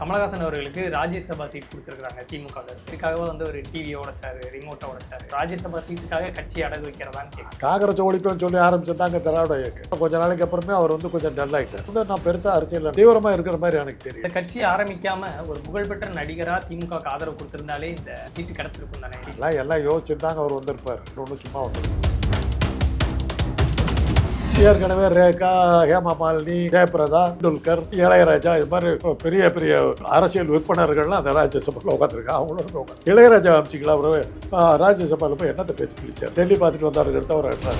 கமலஹாசன் அவர்களுக்கு ராஜ்யசபா சீட் கொடுத்துருக்காங்க திமுக இதுக்காக வந்து ஒரு டிவியை உடைச்சாரு ரிமோட்டை உடைச்சாரு. ராஜ்யசபா சீட்டுக்காக கட்சி அடகு வைக்கிறதான்னு காங்கிரஸ் ஒழிப்பேன்னு சொல்லி ஆரம்பிச்சிருந்தாங்க திராவிட இயக்கம். கொஞ்ச நாளைக்கு அப்புறமே அவர் வந்து கொஞ்சம் டல் ஆயிட்டார். வந்து நான் பெருசா அரசியல் தீவிரமா இருக்கிற மாதிரி எனக்கு தெரியும் இந்த கட்சி ஆரம்பிக்காம ஒரு புகழ்பெற்ற நடிகரா திமுக ஆதரவு கொடுத்திருந்தாலே இந்த சீட்டு கிடைச்சிருக்கும் தானே எல்லாம் எல்லாம் யோசிச்சுட்டு தாங்க அவர் வந்திருப்பார். ஒன்றும் சும்மா வந்து ஏற்கனவே ரேகா ஹேமா மாலினி ஜெயபிரதா டெண்டுல்கர் இளையராஜா இது மாதிரி பெரிய பெரிய அரசியல் விற்பனர்கள்லாம் அந்த ராஜ்யசபாவில் உட்காந்துருக்காங்க அவங்களோட உட்காந்து இளையராஜா அமைச்சிக்கலாம் அவர். ராஜ்யசபாவில் போய் என்னத்தை பேசி பிடிச்சார்? டெல்லி பார்த்துட்டு வந்தாரு தவிர என்ன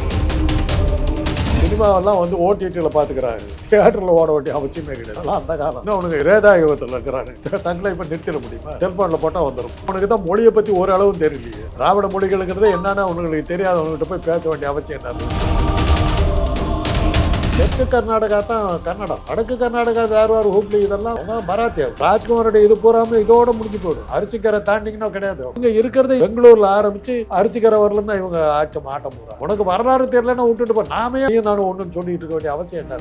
சினிமாவெல்லாம் வந்து ஓடிடியில் பார்த்துக்கிறாங்க தியேட்டரில் ஓட வேண்டிய அவசியமே கிடையாது. அதெல்லாம் அந்த காலம். இன்னும் அவனுக்கு ரேதா யுகத்தில் இருக்கிறாங்க தங்களை இப்போ நிறுத்திட முடியுமா? செல்ஃபோனில் போட்டால் வந்துடும் உனக்கு தான் மொழியை பற்றி ஓரளவும் தெரியலையே. திராவிட மொழிகளுங்கிறது என்னன்னா உங்களுக்கு தெரியாதவங்ககிட்ட போய் பேச வேண்டிய அவசியம் என்ன? தெற்கு கர்நாடகா தான் கன்னடம். வடக்கு கர்நாடகா தார்வார் ஹூப்ளி இதெல்லாம் மராத்தியா ராஜ்குமாரோட இது பூராம இதோட முடிஞ்சு போயிடும் அரிசிக்கரை தாண்டிங்கன்னா கிடையாது. இங்க இருக்கிறது பெங்களூர்ல ஆரம்பிச்சு அரிசிக்கரை வரலும் தான் இவங்க ஆட்டம் ஆட்டம் போறாங்க. உனக்கு வரலாறு தெரியலன்னா விட்டுட்டு போ. நாமே நானும் ஒண்ணுன்னு சொல்லிட்டு இருக்க வேண்டிய அவசியம் என்ன?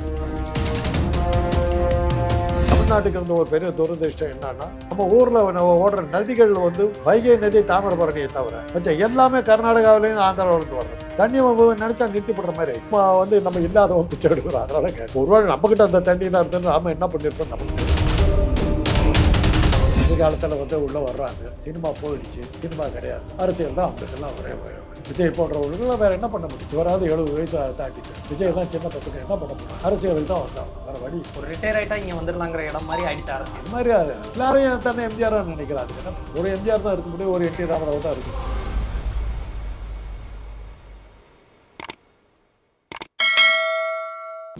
தமிழ்நாட்டுக்கு இருந்த ஒரு பெரிய துரதிருஷ்டம் என்னன்னா நம்ம ஊர்ல நம்ம ஓடுற நதிகள் வந்து வைகை நதி தாமிரபரணியை தவிர எல்லாமே கர்நாடகாவிலையும் ஆந்திராவிலிருந்து வர்றது. தண்ணி நம்ம நினைச்சா நிறுத்திப்படுற மாதிரி. இப்போ வந்து நம்ம இல்லாதவங்க பிச்சை எடுக்கிறோம் அதனால ஒருவேளை நம்மகிட்ட அந்த தண்ணி தான் இருந்தது நாம என்ன பண்ணிருப்போம் நமக்கு காலத்தில் வந்து உள்ளே வர்றாங்க. சினிமா போயிடுச்சு. சினிமா கிடையாது. அரசியல் தான் அவங்களுக்கெல்லாம் ஒரே. விஜய் போன்றவர்களுக்கெல்லாம் வேற என்ன பண்ண முடியும்? இவராது எழுபது வயசு தாண்டிட்டு. விஜய் எல்லாம் சின்ன பசங்க. என்ன பண்ண முடியும்? அரசியலுக்கு தான் வந்தாங்க. வேற வழி ஒரு ரிட்டையர் ஆயிட்டா இங்க வந்துடலாங்கிற இடம் மாதிரி ஆயிடுச்சு அரசியல். மாதிரி எல்லாரும் தன்னை எம்ஜிஆர் நினைக்கிறாங்க. ஒரு எம்ஜிஆர் தான் இருக்க முடியும். ஒரு என் டி ராமராவ் தான் இருக்கு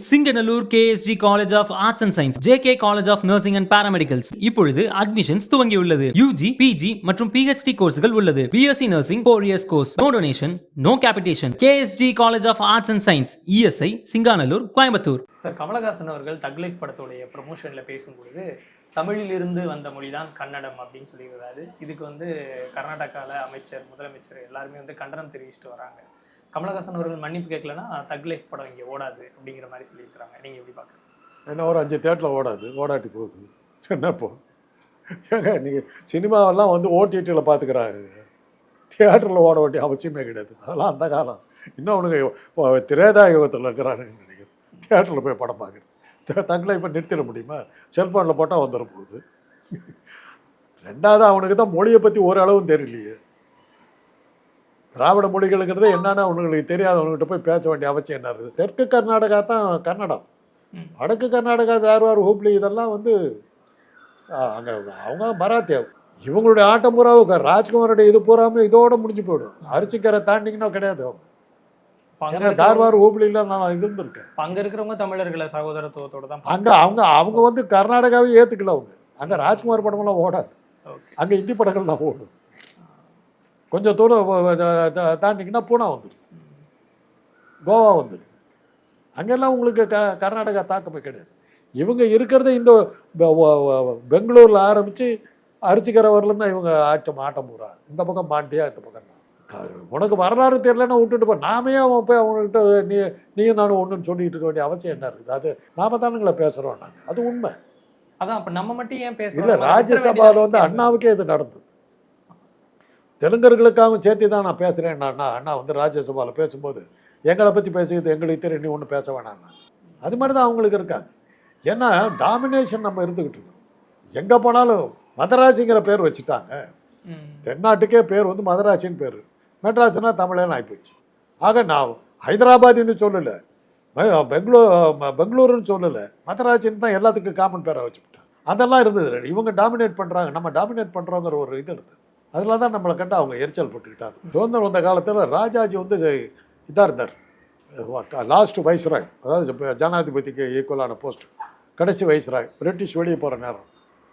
Singanallur KSG college of arts and science J K college of nursing and paramedicals இப்பொழுது அட்மிஷன்ஸ் துவங்கியுள்ளது. யூஜி பிஜி மற்றும் பிஹெச்டி கோர்ஸ்கள் உள்ளது. BSc nursing four years course no donation no capitation KSG college of arts and science ESI Singanallur Coimbatore sir Kamalhaasan அவர்கள் Thug Life படத்துடைய ப்ரொமோஷனில் பேசும்பொழுது தமிழிலிருந்து வந்த மொழிதான் கன்னடம் அப்படின்னு சொல்லியிருந்தாரு. இதுக்கு வந்து கர்நாடகாவில் அமைச்சர் முதலமைச்சர் எல்லாருமே வந்து கண்டனம் தெரிவிச்சுட்டு வராங்க. கமலஹாசன் அவர்கள் மன்னிப்பு கேட்கலன்னா தக் லைஃப் படம் இங்கே ஓடாது அப்படிங்கிற மாதிரி சொல்லியிருக்கிறாங்க. நீங்கள் எப்படி பார்க்குறீங்க? என்ன ஒரு அஞ்சு தேட்டரில் ஓடாது. ஓடாட்டி போகுது. என்ன ஏங்க நீங்கள் சினிமாவெல்லாம் வந்து ஓடிடியில் பார்த்துக்கிறாங்க தியேட்டரில் ஓட வேண்டிய அவசியமே கிடையாது. அதெல்லாம் அந்த காலம். இன்னும் அவனுக்கு திரேதா யுகத்தில் இருக்கிறானுங்க நினைக்கிறேன். தியேட்டரில் போய் படம் பார்க்குறது தங்களை இப்போ நிறுத்திட முடியுமா? செல்ஃபோனில் போட்டால் வந்துடும் போகுது. ரெண்டாவது அவனுக்கு தான் மொழியை பற்றி ஓரளவும் தெரியலையே. திராவிட மொழிகளுங்கிறது என்னன்னா அவனுங்களுக்கு தெரியாதவனுக்கிட்ட போய் பேச வேண்டிய அவசியம் என்ன இருக்குது? தெற்கு கர்நாடகா தான் கன்னடம். வடக்கு கர்நாடகா தார்வார் ஹூப்ளி இதெல்லாம் வந்து அங்கே அவங்க மராத்தியா. இவங்களுடைய ஆட்டம் பூராவும் ராஜ்குமாரோட இது பூராமே இதோட முடிஞ்சு போயிடும். அரிசிக்கரை தாண்டிங்கன்னா கிடையாது அவங்க. ஏன்னா தார்வார் ஹூப்ளியில் நான் இருந்திருக்கேன். அங்க இருக்கிறவங்க தமிழர்களை சகோதரத்துவத்தோட தான் அங்கே அவங்க அவங்க வந்து கர்நாடகாவே ஏற்றுக்கல அவங்க. அங்கே ராஜ்குமார் படமெல்லாம் ஓடாது. அங்கே இந்தி படங்கள் தான் ஓடும். கொஞ்சம் தூரம் தாண்டிங்கன்னா பூனா வந்துடுது கோவா வந்துடுது அங்கெல்லாம் உங்களுக்கு க கர்நாடகா தாக்கமே கிடையாது. இவங்க இருக்கிறதே இந்த பெங்களூர்ல ஆரம்பிச்சு அரிசிக்கரை வரலும் தான் இவங்க ஆட்டம் ஆட்டம் போகிறா இந்த பக்கம் மாண்டியா இந்த பக்கம் தான் உனக்கு வரலாறு தெரியலன்னா விட்டுட்டு போ. நாமே அவன் போய் அவங்ககிட்ட நீ நீயும் நானும் ஒன்றுன்னு சொல்லிட்டு இருக்க வேண்டிய அவசியம் என்ன இருக்குது? அது நாம தானுங்களே பேசுகிறோம் நாங்கள் அது உண்மை. அதான் அப்ப நம்ம மட்டும் ஏன் பேசுறோம்? இல்ல ராஜ்யசபாவில் வந்து? அண்ணாவுக்கே இது நடந்தது. தெலுங்கர்களுக்காகவும் சேர்த்து தான் நான் பேசுகிறேன் அண்ணா அண்ணா வந்து ராஜ்யசபாவில் பேசும்போது எங்களை பற்றி பேசியது எங்களுக்கு தெரியும் நீ ஒன்றும் பேச வேணாம்னா. அது மாதிரி தான் அவங்களுக்கு இருக்காங்க ஏன்னா டாமினேஷன் நம்ம இருந்துக்கிட்டு இருக்கோம். எங்கே போனாலும் மதராசிங்கிற பேர் வச்சுட்டாங்க. தென்னாட்டுக்கே பேர் வந்து மதராசின்னு பேர். மெட்ராஸ்னா தமிழன் ஆகிப்போச்சு ஆக நான் ஹைதராபாத்னு சொல்லலை. பெங்களூர் பெங்களூருன்னு சொல்லலை. மதராசின்னு தான் எல்லாத்துக்கும் காமன் பேரை வச்சுக்கிட்டேன். அதெல்லாம் இருந்தது. இவங்க டாமினேட் பண்ணுறாங்க நம்ம டாமினேட் பண்ணுறோங்கிற ஒரு இது இருந்தது. அதில் தான் நம்மளை கண்டு அவங்க எரிச்சல் போட்டுக்கிட்டார் சுதந்திரம் வந்த காலத்தில் ராஜாஜி வந்து இதாக இருந்தார். லாஸ்ட் வைஸ்ராய் அதாவது ஜனாதிபதிக்கு ஈக்குவலான போஸ்ட் கடைசி வைஸ்ராய் பிரிட்டிஷ் வெளியே போகிற நேரம்.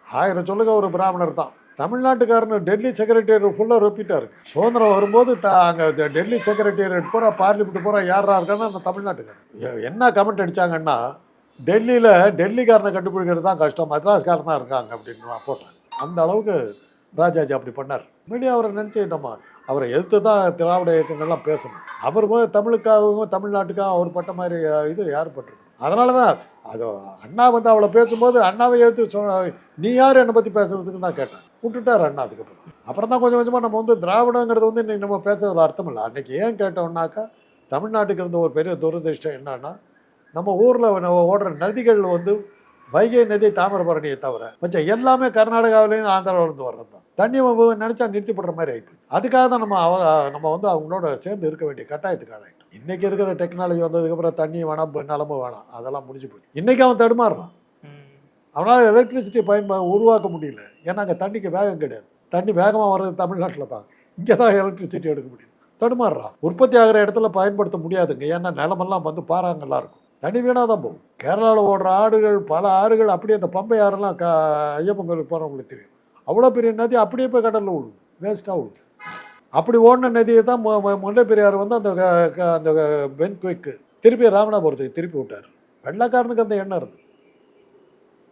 ஆயிரம் சொல்லுங்க ஒரு பிராமணர் தான். தமிழ்நாட்டுக்காரனு டெல்லி செக்ரட்டேரியட் ஃபுல்லாக ரொப்பிட்டாரு. சுதந்திரம் வரும்போது த அங்கே டெல்லி செக்ரட்டேரியட் பூரா பார்லிமெண்ட் பூரா யாரா இருக்கான்னா அந்த தமிழ்நாட்டுக்காரன் என்ன கமெண்ட் அடிச்சாங்கன்னா டெல்லியில் டெல்லிக்காரனை கண்டுபிடிக்கிறது தான் கஷ்டம் மദ്രാஸ்காரன் தான் இருக்காங்க அப்படின்னு போட்டாங்க. அந்த அளவுக்கு ராஜாஜி அப்படி பண்ணார். மீடியா அவரை நினச்சி நம்ம அவரை எதிர்த்து தான் திராவிட இயக்கங்கள்லாம் பேசணும். அவர் போது தமிழுக்காகவும் தமிழ்நாட்டுக்காக அவர் பட்ட மாதிரி இது யார் பட்டிருக்கணும் அதனால தான் அது அண்ணா வந்து அவளை பேசும்போது அண்ணாவை எதிர்த்து சொன்ன நீ யார் என்னை பற்றி பேசுறதுக்கு நான் கேட்டேன். விட்டுட்டார் அண்ணா அதுக்கப்புறம். அப்புறம் தான் கொஞ்சம் கொஞ்சமாக நம்ம வந்து திராவிடங்கிறது வந்து இன்றைக்கி நம்ம பேசுறதுல அர்த்தம் இல்லை. அன்றைக்கி ஏன் கேட்டோம்னாக்கா தமிழ்நாட்டுக்கு இருந்த ஒரு பெரிய துரதிர்ஷ்டம் என்னன்னா நம்ம ஊரில் ஓடுற நதிகள் வந்து வைகை நதி தாமிரபரணியை தவிர மச்ச எல்லாமே கர்நாடகாவிலேயும் ஆந்திராவிலேருந்து வர்றது தான் தண்ணி வ- நினைச்சா நிறுத்திப்படுற மாதிரி ஆயிடுச்சு அதுக்காக தான் நம்ம அவ நம்ம வந்து அவங்களோட சேர்ந்து இருக்க வேண்டிய கட்டாயத்துக்கு ஆளாயிட்டோம். இன்னைக்கு இருக்கிற டெக்னாலஜி வந்ததுக்கப்புறம் தண்ணி வேணாம் நிலமும் வேணாம். அதெல்லாம் முடிஞ்சு போச்சு. இன்னைக்கு அவன் தடுமாறுறான். அவனால் எலக்ட்ரிசிட்டி பயன்பா உருவாக்க முடியல. ஏன்னா அங்கே தண்ணிக்கு வேகம் கிடையாது. தண்ணி வேகமாக வர்றது தமிழ்நாட்டில் தான். இங்கே தான் எலக்ட்ரிசிட்டி எடுக்க முடியும். தடுமாறுறான். உற்பத்தி ஆகிற இடத்துல பயன்படுத்த முடியாதுங்க. ஏன்னா நிலமெல்லாம் வந்து பாறாங்கல்லாம் இருக்கும். தண்ணி வீணாக தான் போகும். கேரளாவில் ஓடுற ஆடுகள் பல ஆறுகள் அப்படியே அந்த பம்பை ஆறுலாம் க ஐயப்பன் கோயிலுக்கு போகிறவங்களுக்கு தெரியும். அவ்வளோ பெரிய நதி அப்படியே போய் கடலில் விழுது. வேஸ்ட்டாக விழுது. அப்படி ஓடின நதியை தான் மு- மு- முல்லை பெரியார் வந்து அந்த க- க- அந்த பென் குயிக்கு திருப்பி ராமநாதபுரத்துக்கு திருப்பி விட்டார். வெள்ளக்காரனுக்கு அந்த எண்ணம் இருந்து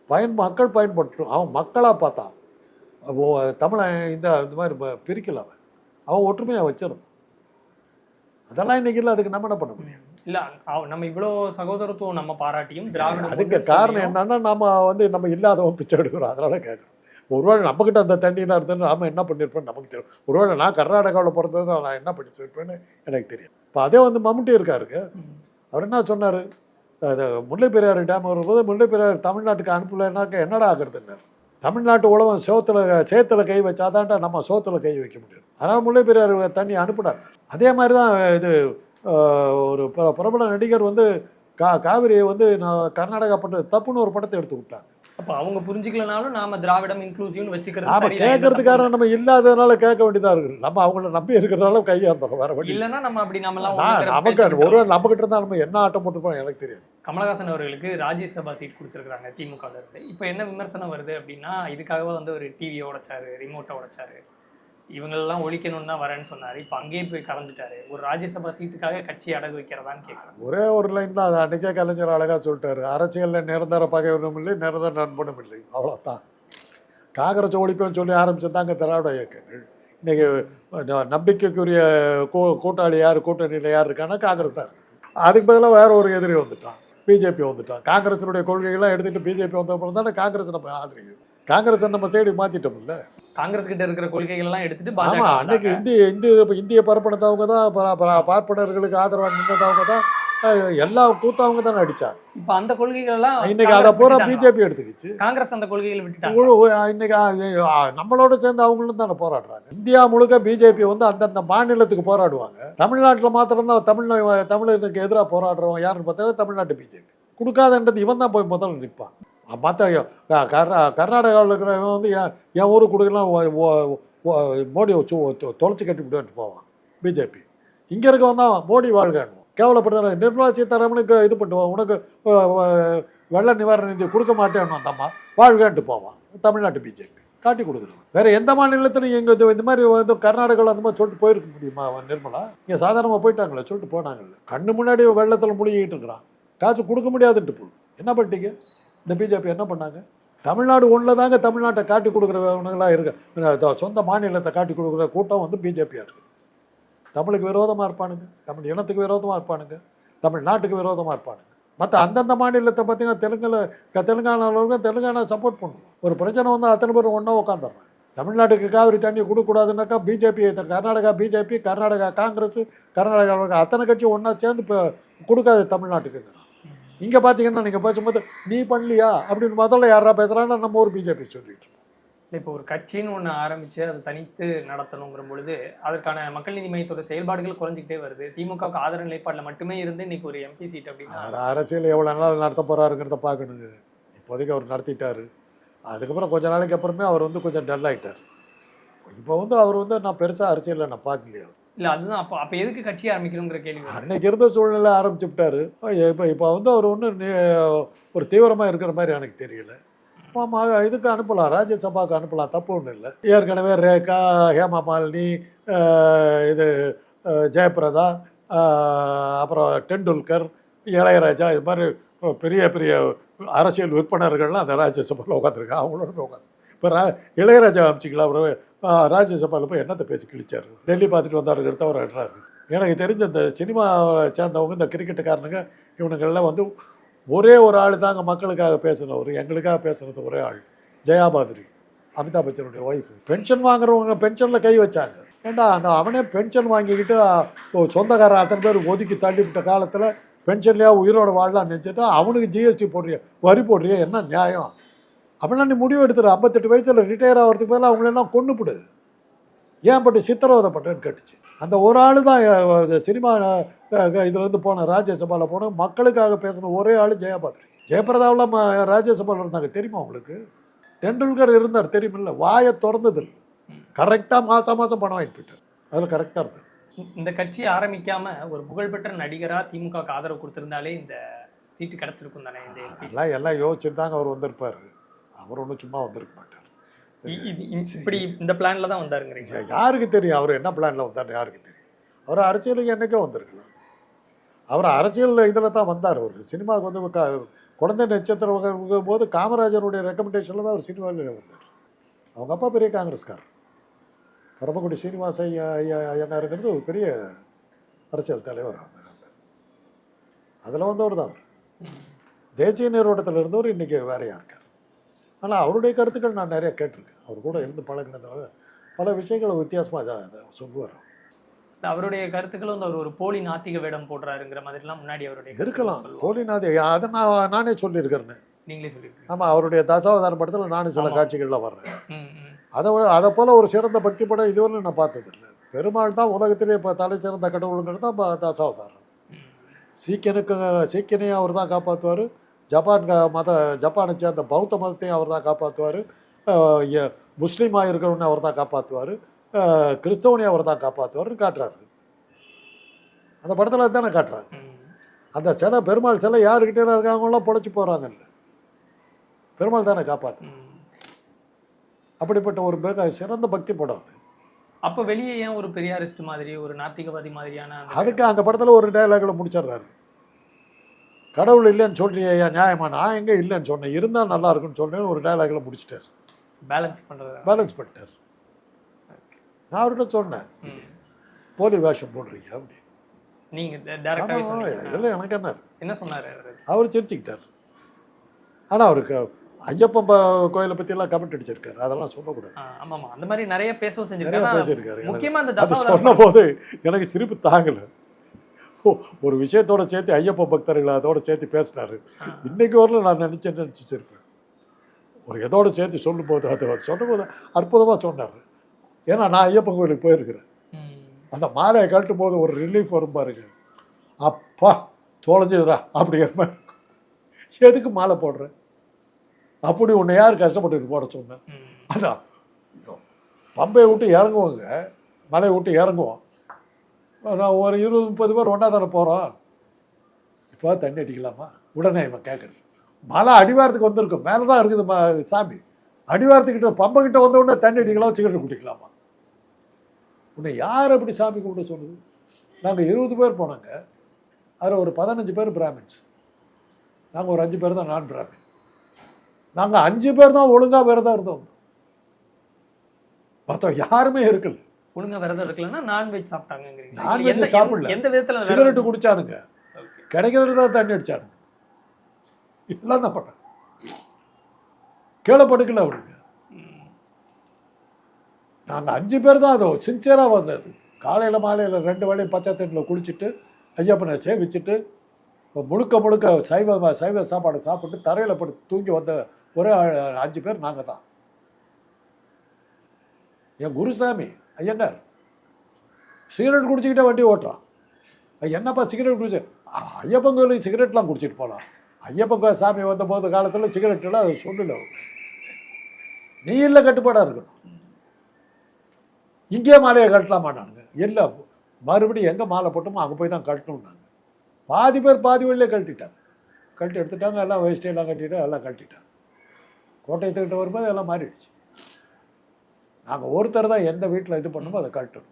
பயன் மக்கள் பயன்படுத்தும் அவன் மக்களாக பார்த்தான் தமிழன் தமிழை இந்த இந்த மாதிரி பிரிக்கல அவன். அவன் ஒற்றுமையாக வச்சிருந்தான். அதெல்லாம் இன்றைக்கி இல்லை அதுக்கு நம்ம என்ன பண்ண முடியும்? இல்ல அவ- நம்ம இவ்வளோ சகோதரத்துவம் நம்ம பாராட்டியும் திராவிட அதுக்கு காரணம் என்னன்னா நாம வந்து நம்ம இல்லாதவன் பிச்சை எடுக்கிறோம். அதனால கேட்குறோம் ஒருவேளை நம்மக்கிட்ட அந்த தண்ணியெலாம் இருந்ததுன்னு நாம என்ன பண்ணியிருப்போம்னு நமக்கு தெரியும். ஒருவேளை நான் கர்நாடகாவில் பிறந்தது நான் என்ன படிச்சிருப்பேன்னு எனக்கு தெரியும். இப்போ அதே வந்து மம்முட்டி இருக்காருங்க அவர் என்ன சொன்னார்? முல்லை பெரியாறு டேம் வரும்போது முல்லை பெரியாறு தமிழ்நாட்டுக்கு அனுப்பலைன்னாக்க என்னடா ஆகுறதுன்னாரு தமிழ்நாட்டு உழவன் சோத்துல சேத்துல கை வச்சாதான்டா நம்ம சோத்துல கை வைக்க முடியும். அதனால முல்லை பெரியாறு தண்ணி அனுப்புனாங்க அதே மாதிரி தான் இது ஒரு பிர- பிரபல நடிகர் வந்து கா காவிரியை வந்து நான் கர்நாடகா பண்ணது தப்புன்னு ஒரு படத்தை எடுத்து விட்டாங்க அப்ப அவங்க புரிஞ்சுக்கலனாலும் நாம திராவிடம் இன்க்ளூசிவ்னு வச்சுக்கிறது நாம. கேட்கறதுக்காக நம்ம இல்லாததுனால கேட்க வேண்டியதா இருக்கு. நம்ம அவங்கள நம்பி இருக்கிறதால கையாந்துறோம் வேற வழி இல்லை. இல்லைன்னா நம்ம அப்படி நம்ம நமக்கு ஒரு நம்ம கிட்ட இருந்தா நம்ம என்ன ஆட்டம் போட்டுப்போம் எனக்கு தெரியாது. கமலஹாசன் அவர்களுக்கு ராஜ்யசபா சீட் கொடுத்துருக்காங்க திமுக இப்போ என்ன விமர்சனம் வருது அப்படின்னா இதுக்காகவே வந்து ஒரு டிவியை உடைச்சாரு ரிமோட்டை உடைச்சாரு. இவங்களெல்லாம் ஒழிக்கணும்னு தான் வரேன்னு சொன்னார். இப்போ அங்கேயே போய் கலந்துட்டாரு. ஒரு ராஜ்யசபா சீட்டுக்காக கட்சி அடகு வைக்கிறதான்னு கேட்குறேன் ஒரே ஒரு லைன் தான். அது அன்றைக்கே கலைஞர் அழகாக சொல்லிட்டாரு. அரசியலில் நிரந்தர பகைவனும் இல்லை நிரந்தர நண்பனும் இல்லை. அவ்வளோதான் காங்கிரஸ் ஒழிப்பேன்னு சொல்லி ஆரம்பிச்சிருந்தாங்க திராவிட இயக்கங்கள். இன்னைக்கு நம்பிக்கைக்குரிய கூ கூட்டாளி யார் கூட்டணியில் யார் இருக்கான்னா காங்கிரஸ் தான் அதுக்கு பதிலாக வேற ஒரு எதிரி வந்துட்டான். பிஜேபி வந்துட்டான். காங்கிரஸினுடைய கொள்கைகள்லாம் எடுத்துகிட்டு பிஜேபி வந்த அப்புறம் தானே காங்கிரஸ் நம்ம ஆதரிக்கும் காங்கிரஸை நம்ம சைடு மாற்றிட்டோம்ல காங்கிரஸ் கிட்ட இருக்கிற கொள்கைகள் எல்லாம் எடுத்துட்டு ஆமா பாஜக அன்னைக்கு. இந்திய இந்திய இந்திய பரப்பனத்தவங்க தான் பார்ப்பனர்களுக்கு ஆதரவா நின்றதவங்க தான் எல்லா கூத்தவங்க தானே அடிச்சாங்க. இப்போ அந்த கொள்கைகள் எல்லாம் இன்னைக்கு அதை பூரா? பிஜேபி எடுத்துக்கிச்சு. காங்கிரஸ் அந்த கொள்கைகளை விட்டுட்டாங்க. இன்னைக்கு நம்மளோட சேர்ந்து அவங்களும் தானே போராடுறாங்க. இந்தியா முழுக்க பிஜேபி வந்து அந்தந்த மாநிலத்துக்கு போராடுவாங்க. தமிழ்நாட்டில் மாத்திரம் தான் தமிழ் தமிழனுக்கு எதிராக போராடுறவங்க யாருன்னு பார்த்தா தமிழ்நாட்டு பிஜேபி. கொடுக்காதன்றது இவன் தான் போய் முதல்ல நிற்பான் மற்ற கர்நாடகாவில் இருக்கிறவன் வந்து என் என் ஊருக்கு கொடுக்கலாம் மோடியை தொ- தொலைச்சி கட்டி விட்டு போவான் பிஜேபி. இங்கே இருக்கவன் தான் மோடி வாழ்கணும் கேவலப்படுத்த நிர்மலா சீதாராமனுக்கு இது பண்ணுவான் உனக்கு வெள்ள நிவாரண நிதி கொடுக்க மாட்டேன்னு அந்த வாழ்கான்ட்டு வாழ்கன்ட்டு போவான் தமிழ்நாட்டு பிஜேபி. காட்டி கொடுக்குறோம் வேற எந்த மாநிலத்திலும் எங்க இந்த மாதிரி வந்து கர்நாடகாவில் அந்த மாதிரி சொல்லிட்டு போயிருக்க முடியுமா அவன் நிர்மலா? இங்கே சாதாரணமாக போயிட்டாங்களே சொல்லிட்டு போனாங்கல்ல. கண்ணு முன்னாடி வெள்ளத்தில் முழுகிட்டு இருக்கிறான். காசு கொடுக்க முடியாதுன்ட்டு போகுது. என்ன பண்ணிட்டீங்க? இந்த பிஜேபி என்ன பண்ணாங்க? தமிழ்நாடு ஒன்றில் தாங்க தமிழ்நாட்டை காட்டி கொடுக்குறவனுங்களா இருக்கு. சொந்த மாநிலத்தை காட்டி கொடுக்குற கூட்டம் வந்து பிஜேபியாக இருக்குது தமிழுக்கு விரோதமாக இருப்பானுங்க. தமிழ் இனத்துக்கு விரோதமாக இருப்பானுங்க. தமிழ் நாட்டுக்கு விரோதமாக இருப்பானுங்க. மற்ற அந்தந்த மாநிலத்தை பார்த்தீங்கன்னா தெலுங்குல க- தெலுங்கானாவில் தெலுங்கானா சப்போர்ட் பண்ணுவோம் ஒரு பிரச்சனை வந்தால் அத்தனை பேர் ஒன்றா உட்காந்துடுறாங்க தமிழ்நாட்டுக்கு காவிரி தண்ணி கொடுக்கூடாதுனாக்கா BJP Karnataka BJP Karnataka Congress Karnataka அத்தனை கட்சி ஒன்றா சேர்ந்து இப்போ கொடுக்காது தமிழ்நாட்டுக்குங்கிறான் இங்கே பார்த்தீங்கன்னா நீங்கள் பேசும்போது நீ பண்ணலையா? அப்படின்னு முதல்ல யாரா பேசுகிறாங்கன்னா நம்ம ஒரு பிஜேபி சொல்லிட்டு. இப்போ ஒரு கட்சின்னு ஒன்று ஆரம்பிச்சு அதை தனித்து நடத்தணுங்கிற பொழுது அதற்கான மக்கள் நீதி மையத்தோட செயல்பாடுகள் குறைஞ்சிக்கிட்டே வருது. திமுகவுக்கு ஆதரவு நிலைப்பாட்டில் மட்டுமே இருந்து இன்னைக்கு ஒரு எம்பி சீட் அப்படின்னா அவர் அரசியல் எவ்வளோ நாள் நடத்த போகிறாருங்கிறத பார்க்கணுங்க. இப்போதைக்கு அவர் நடத்திட்டாரு. அதுக்கப்புறம் கொஞ்ச நாளைக்கு அப்புறமே அவர் வந்து கொஞ்சம் டல் ஆயிட்டார். இப்போ வந்து அவர் வந்து நான் பெருசாக அரசியலில் நான் பார்க்கலையே. இல்லை அதுதான். அப்போ அப்போ எதுக்கு கட்சி ஆரம்பிக்கணுங்கிற கேள்வி அன்னைக்கு இருந்த சூழ்நிலை ஆரம்பிச்சு விட்டாரு. இப்போ இப்போ வந்து அவர் ஒன்றும் ஒரு தீவிரமாக இருக்கிற மாதிரி எனக்கு தெரியல. ஆமா இதுக்கு அனுப்பலாம். ராஜ்யசபாவுக்கு அனுப்பலாம். தப்பு ஒன்றும் இல்லை. ஏற்கனவே ரேகா ஹேமா மாலினி இது ஜெயபிரதா அப்புறம் டெண்டுல்கர் இளையராஜா இது மாதிரி பெரிய பெரிய அரசியல் விற்பனர்கள்லாம் அந்த ராஜ்யசபாவில் உட்காந்துருக்காங்க அவங்களோட உட்காந்து இப்போ ரா இளையராஜா அமைச்சிக்கலாம் அவர் ராஜ்யசபாவில் போய் என்னத்தை பேசி கிழிச்சார்? டெல்லி பார்த்துட்டு வந்தாருங்கிறது அவர் அடுறாரு எனக்கு தெரிஞ்ச இந்த சினிமாவை சேர்ந்தவங்க இந்த கிரிக்கெட்டுக்காரனுங்க இவனுங்கள்லாம் வந்து ஒரே ஒரு ஆள் தாங்க மக்களுக்காக பேசினவர். எங்களுக்காக பேசுனது ஒரே ஆள். ஜெயாபாதிரி அமிதாப் பச்சனுடைய ஒய்ஃப் பென்ஷன் வாங்குறவங்க பென்ஷனில் கை வச்சாங்க. ஏண்டா அந்த அவனே பென்ஷன் வாங்கிக்கிட்டு சொந்தக்காரர் சொந்தக்காரன் அத்தனை பேர் ஒதுக்கி தள்ளிவிட்ட காலத்தில் பென்ஷன்லேயே உயிரோட வாழலாம் நினச்சிட்டு அவனுக்கு ஜிஎஸ்டி போடுறிய வரி போடுறிய என்ன நியாயம்? அப்படின்னா நீ முடிவு எடுத்துரு. ஐம்பத்தெட்டு வயசில் ரிட்டையர் ஆகிறதுக்கு பதிலாக அவங்களெல்லாம் கொண்டுபிடு ஏன் பட்டு சித்திரவதை பண்ணுறேன்னு கேட்டுச்சு. அந்த ஒரு ஆள் தான் சினிமா இதுலேருந்து போன ராஜ்யசபாவில் போன மக்களுக்காக பேசின ஒரே ஆள் ஜெயபாத்ரி. ஜெயபிரதாவில் ராஜ்யசபாவில் இருந்தாங்க. தெரியுமா உங்களுக்கு? டெண்டுல்கர் இருந்தார். தெரியுமில்ல? வாயை திறந்ததில்லை கரெக்டாக மாதம் மாதம் பணம் வாங்கிட்டு போயிட்டார். அதில் கரெக்டாக இருந்தது. இந்த கட்சியை ஆரம்பிக்காம ஒரு புகழ்பெற்ற நடிகரா திமுகவுக்கு ஆதரவு கொடுத்திருந்தாலே இந்த சீட்டு கிடைச்சிருக்கும் தானே. எல்லாம் எல்லாம் யோசிச்சுட்டு தாங்க அவர் வந்திருப்பார். அவர் ஒன்றும் சும்மா வந்திருக்க மாட்டார். இப்படி இந்த பிளான்ல தான் வந்தாருங்கிறீங்க. யாருக்கு தெரியும்? அவர் என்ன பிளானில் வந்தார் யாருக்கு தெரியும்? அவர் அரசியலுக்கு என்னைக்கோ வந்திருக்கலாம். அவர் அரசியல் இதில் தான் வந்தார். அவர் சினிமாவுக்கு வந்து குழந்தை நட்சத்திரம் போது காமராஜருடைய ரெக்கமெண்டேஷனில் தான் அவர் சினிமாவில் வந்தார். அவங்க அப்பா பெரிய காங்கிரஸ்காரர். பரமக்குடி சீனிவாச ஐயா ஐயா ஐயனாருங்கிறது ஒரு பெரிய அரசியல் தலைவர் காலத்தில். அதில் வந்தவர் தான் அவர். தேசிய நீரோட்டத்தில் இருந்தவர் இன்றைக்கி வேறையாக இருக்கார் ஆனால் அவருடைய கருத்துக்கள் நான் நிறைய கேட்டிருக்கேன். அவர் கூட இருந்து பழகினதுனால பல விஷயங்களை வித்தியாசமாக சொல்லுவார். அவருடைய கருத்துக்கள் வந்து அவர் ஒரு போலி நாத்திக வேடம் போடுறாருங்கிற மாதிரிலாம் முன்னாடி அவருடைய இருக்கலாம். சொல்லுவாங்க. போலிநாதி அதை நான் நானே சொல்லியிருக்கிறேன்னு நீங்களே சொல்லியிருக்கீங்க ஆமாம் அவருடைய தசாவதார படத்தில் நானும் சில. காட்சிகளில் வர்றேன். அதை அதை போல் ஒரு சிறந்த பக்தி படம் இதுவரை நான் பார்த்ததில்லை. பெருமாள் தான் உலகத்திலே இப்போ தலை சிறந்த கடவுளுங்கிறது தான் தசாவதாரம். சீக்கியனுக்கு சீக்கியனையும் அவர் தான் காப்பாற்றுவார் ஜப்பான் மத ஜப்பானை சேர்ந்த பௌத்த மதத்தையும் அவர் தான் காப்பாற்றுவார் முஸ்லீமாக இருக்கிறவனை அவர் தான் காப்பாற்றுவார் கிறிஸ்தவனையும் அவர் தான் காப்பாற்றுவார்னு காட்டுறாரு. அந்த படத்தில் தானே காட்டுறாங்க. அந்த சிலை பெருமாள் சிலை யாருக்கிட்டே இருக்காங்களாம் பொழைச்சி போகிறாங்கல்ல பெருமாள் தானே காப்பாற்று. அப்படிப்பட்ட ஒரு மிக சிறந்த பக்தி படம் அது. அப்ப வெளியே ஏன் ஒரு பெரியாரிஸ்ட் மாதிரி ஒரு நாத்திகவாதி மாதிரியான அதுக்கு அந்த படத்தில் ஒரு டைலாகில் முடிச்சிடுறாரு. கடவுள் இல்லைன்னு சொல்றியே ஐயா நியாயமா? நான் எங்கே இல்லைன்னு சொன்னேன். இருந்தால் நல்லா இருக்கும்னு சொன்னேன்னு ஒரு டைலாகில் முடிச்சிட்டார். பேலன்ஸ் பண்றது? பேலன்ஸ் பண்ணிட்டார். நான் அவர்கிட்ட சொன்னேன். போலி வேஷம் போடுறீங்க அப்படி நீங்க டைரக்டாவே ஆமா, சொன்னீங்க இதெல்லாம் எனக்கு என்ன? என்ன சொன்னாரு அவரு? சிரிச்சுக்கிட்டார். ஆனால் அவருக்கு ஐயப்பன் கோயிலை பற்றியெல்லாம் கமெண்ட் அடிச்சிருக்காரு. அதெல்லாம் சொல்லக்கூடாது. ஆ, ஆமா ஆமா அந்த மாதிரி நிறைய பேசவும் செஞ்சிருக்காரு. பேசியிருக்காரு. எனக்கு. முக்கியமா அந்த சொன்ன போது எனக்கு சிரிப்பு தாங்கல. ஒரு விஷயத்தோட சேர்த்து ஐயப்ப பக்தர்களை அதோட சேர்த்து பேசினாரு. இன்னைக்கு வரல நான் நினைச்சேன் நினச்சிருப்பேன்? ஒரு எதோட சேர்த்து சொல்லும்போது அது சொன்னபோது அற்புதமாக சொன்னார். ஏன்னா நான் ஐயப்பன் கோயிலுக்கு போயிருக்கிறேன். அந்த மாலையை கழட்டும் போது ஒரு ரிலீஃப் வரும் பாருங்க. அப்பா தொலைஞ்சதுடா அப்படிங்கிற மாதிரி. எதுக்கு மாலை போடுறேன் அப்படி உன்னை யார் கஷ்டப்பட்டு போட சொன்னேன். அதான். பம்பையை விட்டு இறங்குவோங்க. மலையை விட்டு இறங்குவோம். நான் ஒரு இருபது முப்பது பேர் ஒன்றா தானே போகிறோம் இப்போ தண்ணி அடிக்கலாமா? உடனே இவன் கேட்குறது மலை அடிவாரத்துக்கு வந்திருக்கும். மேலே தான் இருக்குது மா சாமி. அடிவாரத்துக்கிட்ட பம்பக்கிட்ட வந்த உடனே தண்ணி அடிக்கலாம் சிகரெட் குடிக்கலாமா உன்னை யார் அப்படி சாமி கும்பிட சொல்லுது நாங்கள் இருபது பேர் போனாங்க. அதில் ஒரு பதினஞ்சு பேர் பிராமின்ஸ். நாங்கள் ஒரு அஞ்சு பேர் தான் நான் பிராமின். நாங்கள் அஞ்சு பேர் தான் ஒழுங்காக விரதம் இருந்தோம். மற்ற யாருமே இருக்கல. ஒழுங்கா விரதம் இருக்கலன்னா நான்வெஜ் சாப்பிட்டாங்கிறீங்க Non-veg எந்த- சாப்பிடல. எந்த விதத்துல விரதம்? குடிச்சானுங்க. கிடைக்கிறது தான் தண்ணி அடிச்சானுங்க எல்லாம் தான் பண்ணாங்க கீழே படுக்கல அவனுங்க. நாங்கள் அஞ்சு பேர் தான் அது சின்சியராக வந்தது காலையில் மாலையில் ரெண்டு வேளையும் பச்சை தண்ணியில் குளிச்சுட்டு ஐயப்பனை சேவிச்சுட்டு முழுக்க முழுக்க சைவ சைவ சாப்பாடு சாப்பிட்டு தரையில் படுத்து தூங்கி வந்த ஒரே அஞ்சு பேர் நாங்கள் தான் என் குருசாமி ஐயங்கார் சிகரெட் குடிச்சிக்கிட்டே வண்டி ஓட்டுறான். என்னப்பா சிகரெட் குடிச்சு? ஐயப்பன் கோயிலுக்கு சிகரெட்லாம் குடிச்சிட்டு போகலாம் ஐயப்பன் கோயில் சாமி வந்த போது காலத்தில் சிகரெட்டெல்லாம் அது சொல்லல நீ இல்லை கட்டுப்பாடாக இருக்கணும். இங்கே மாலையை கட்டலாமாட்டானுங்க இல்லை மறுபடியும் எங்கே மாலை போட்டோமோ அங்கே போய் தான் கட்டணும்னாங்க. பாதி பேர் பாதி வழியிலே கழட்டிட்டாங்க. கழட்டி எடுத்துட்டாங்க எல்லாம் வேஸ்ட் எல்லாம் கட்டிட்டு எல்லாம் கழட்டிட்டாங்க. கோட்டையத்துக்கிட்ட வரும்போது எல்லாம் மாறிடுச்சு. நாங்கள் ஒருத்தர் தான் எந்த வீட்டில் இது பண்ணுமோ அதை கழட்டணும்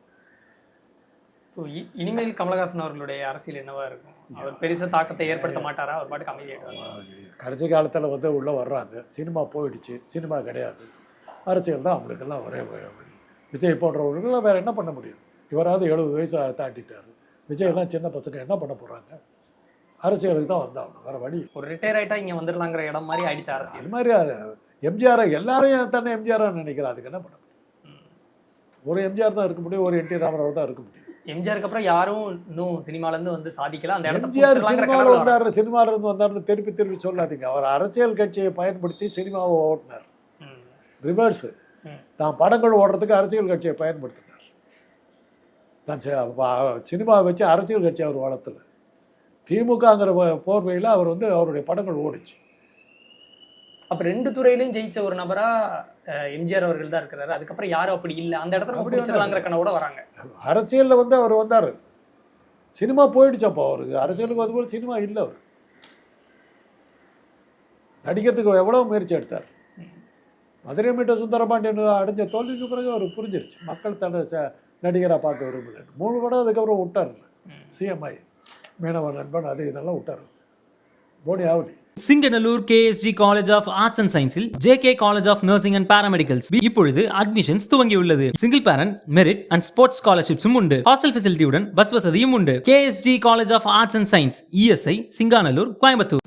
So, இ- இனிமேல் கமலஹாசன் அவர்களுடைய அரசியல் என்னவா இருக்கும்? அவர் பெருசா தாக்கத்தை ஏற்படுத்த மாட்டாரா? அவர் பாட்டுக்கு அமைதியாயிடுவார் கடைசி காலத்தில் வந்து உள்ளே வர்றாங்க. சினிமா போயிடுச்சு. சினிமா கிடையாது. அரசியல் தான் அவங்களுக்கெல்லாம் ஒரே வழி விஜய் போன்றவர்களுக்கெல்லாம் வேறு என்ன பண்ண முடியும்? இவராவது எழுபது வயசு தாண்டிட்டார். விஜயெல்லாம் சின்ன பசங்க என்ன பண்ண போகிறாங்க அரசியலுக்கு தான் வந்தாகணும். வேற வழி. ஒரு ரிட்டையர் ஆயிட்டா இங்க வந்துடலாங்கிற இடம் மாதிரி ஆயிடுச்சு அரசியல். அது மாதிரி எம்ஜிஆர் எல்லாரையும் தானே எம்ஜிஆர் நினைக்கிறேன் அதுக்கு என்ன பண்ண ஒரு எம்ஜிஆர் தான் இருக்க முடியும் ஒரு என் டி ராமராவ் தான் இருக்க முடியும். எம்ஜிஆருக்கு அப்புறம் யாரும் இன்னும் சினிமால இருந்து வந்து சாதிக்கல. அந்த எம்ஜிஆர் சினிமாவில். வந்தார் சினிமாவில் இருந்து வந்தாருன்னு திருப்பி திருப்பி சொல்லாதீங்க. அவர் அரசியல் கட்சியை பயன்படுத்தி சினிமாவை ஓட்டினார். ரிவர்ஸ். தான் படங்கள் ஓடுறதுக்கு அரசியல் கட்சியை பயன்படுத்தினார். தான் சினிமாவை வச்சு அரசியல் கட்சி அவர் வளர்த்தல. திமுகங்கிற போர்வையில் அவர் வந்து அவருடைய படங்கள் ஓடிச்சு. அப்ப ரெண்டு துறையிலயும் ஜெயிச்ச ஒரு நபரா எம்ஜிஆர் அவர்கள் தான் இருக்கிறாரு. அதுக்கப்புறம் யாரும் அப்படி இல்ல. அந்த இடத்துல அப்படி பிடிச்சிடலாங்கிற கனவோட வராங்க. அரசியலில் வந்து அவர் வந்தார். சினிமா போயிடுச்சு அப்போ அவருக்கு. அரசியலுக்கு வந்து கூட சினிமா இல்லை அவர். நடிக்கிறதுக்கு எவ்வளோ முயற்சி எடுத்தார். மதுரை மீட்ட சுந்தரபாண்டியன் அடைஞ்ச தோல்விக்கு பிறகு அவர் புரிஞ்சிருச்சு. மக்கள் தன்னை நடிகராக பார்க்க விரும்பல. மூணு படம் அதுக்கப்புறம் விட்டார் சிஎம்ஐ மீனவன் நண்பன் அது இதெல்லாம் விட்டார். போனி ஆவலி Singanallur KSG college of arts and சயின்ஸில் J K college of nursing and paramedicals இப்பொழுது அட்மிஷன்ஸ் துவங்கியுள்ளது. Single parent merit and sports ஸ்காலர்ஷிப்ஸும் உண்டு. ஹாஸ்டல் ஃபெசிலிட்டியுடன் பஸ் வசதியும் உண்டு. KSG college of arts and science ESI Singanallur Coimbatore.